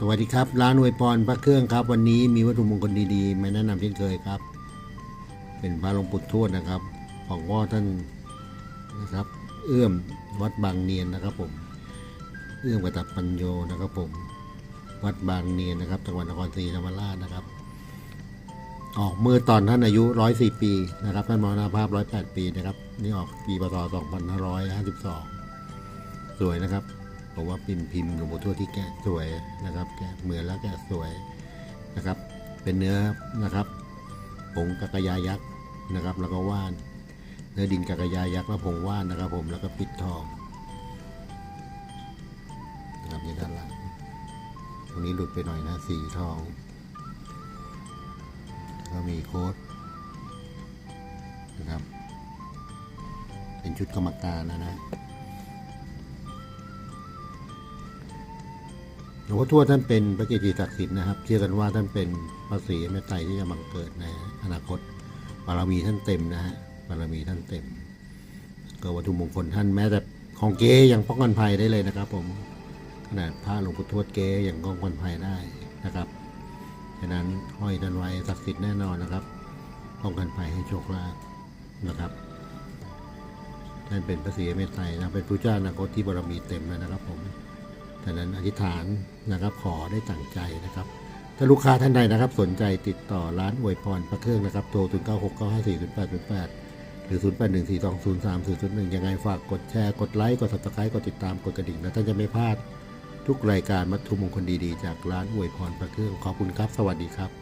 สวัสดีครับร้านอวยพรพระเครื่องครับ วันนี้มีวัตถุมงคลดีๆมาแนะนำเช่นเคยครับ เป็นพระหลวงปู่ทวดนะครับ ของพ่อท่านนะครับ เอื้อมวัดบางเนียนนะครับผม เอื้อมกตับปัญโยนะครับผม วัดบางเนียนนะครับจังหวัดนครศรีธรรมราชนะครับ ออกเมื่อตอนท่านอายุ 104 ปีนะครับท่านมรณภาพ 108 ปีนะครับ นี่ออกปีพศ2552 สวยนะครับ ผมว่าพิมพ์พิมพ์หลวงปู่ทวดที่แกะสวยนะครับ แกะเหมือนแล้วแกะสวยนะครับ เป็นเนื้อนะครับผงกากยายักษ์นะครับ แล้วก็ว่าน เนื้อดินกากยายักษ์แล้วผงว่านนะครับ ผมแล้วก็ปิดทองนะครับนี่ด้านหลังตรงนี้หลุดไปหน่อยนะสีทอง ก็มีโค้ดนะครับ เป็นชุดกรรมการนะนะ หลวงพ่อทวดท่านเป็นพระเกจิศักดิ์สิทธิ์นะครับ เชื่อกันว่าท่านเป็นพระศรีแม่ไตรที่จะบังเกิดในอนาคตบารมีท่านเต็มนะฮะบารมีท่านเต็มก็วัตถุมงคลท่านแม้แต่ของเก๊ยังป้องกันภัยได้เลยนะครับ ผมขนาดพระหลวงพ่อทวดเก๊ยังป้องกันภัยได้นะครับฉะนั้นห้อยท่านไว้ศักดิ์สิทธิ์แน่นอนนะครับป้องกันภัยให้โชคลาภนะครับท่านเป็นพระศรีแม่ไตรนะเป็นพระเจ้าอนาคตที่บารมีเต็มแล้วนะครับผม ดังนั้นอธิษฐานนะครับขอได้ตั้งใจนะครับ ถ้าลูกค้าท่านใดนะครับ สนใจติดต่อร้านอวยพรพระเครื่องนะครับโทร0 9 6 9 5 4 0 8 0 8 หรือ 0 8 1 4 2 0 3 0 0 1 ยังไงฝากกดแชร์ กดไลค์กด subscribe กดติดตามกดกระดิ่งนะท่านจะไม่พลาดทุกรายการมัตถุมงคลดีๆ จากร้านอวยพรพระเครื่องขอบคุณครับ สวัสดีครับ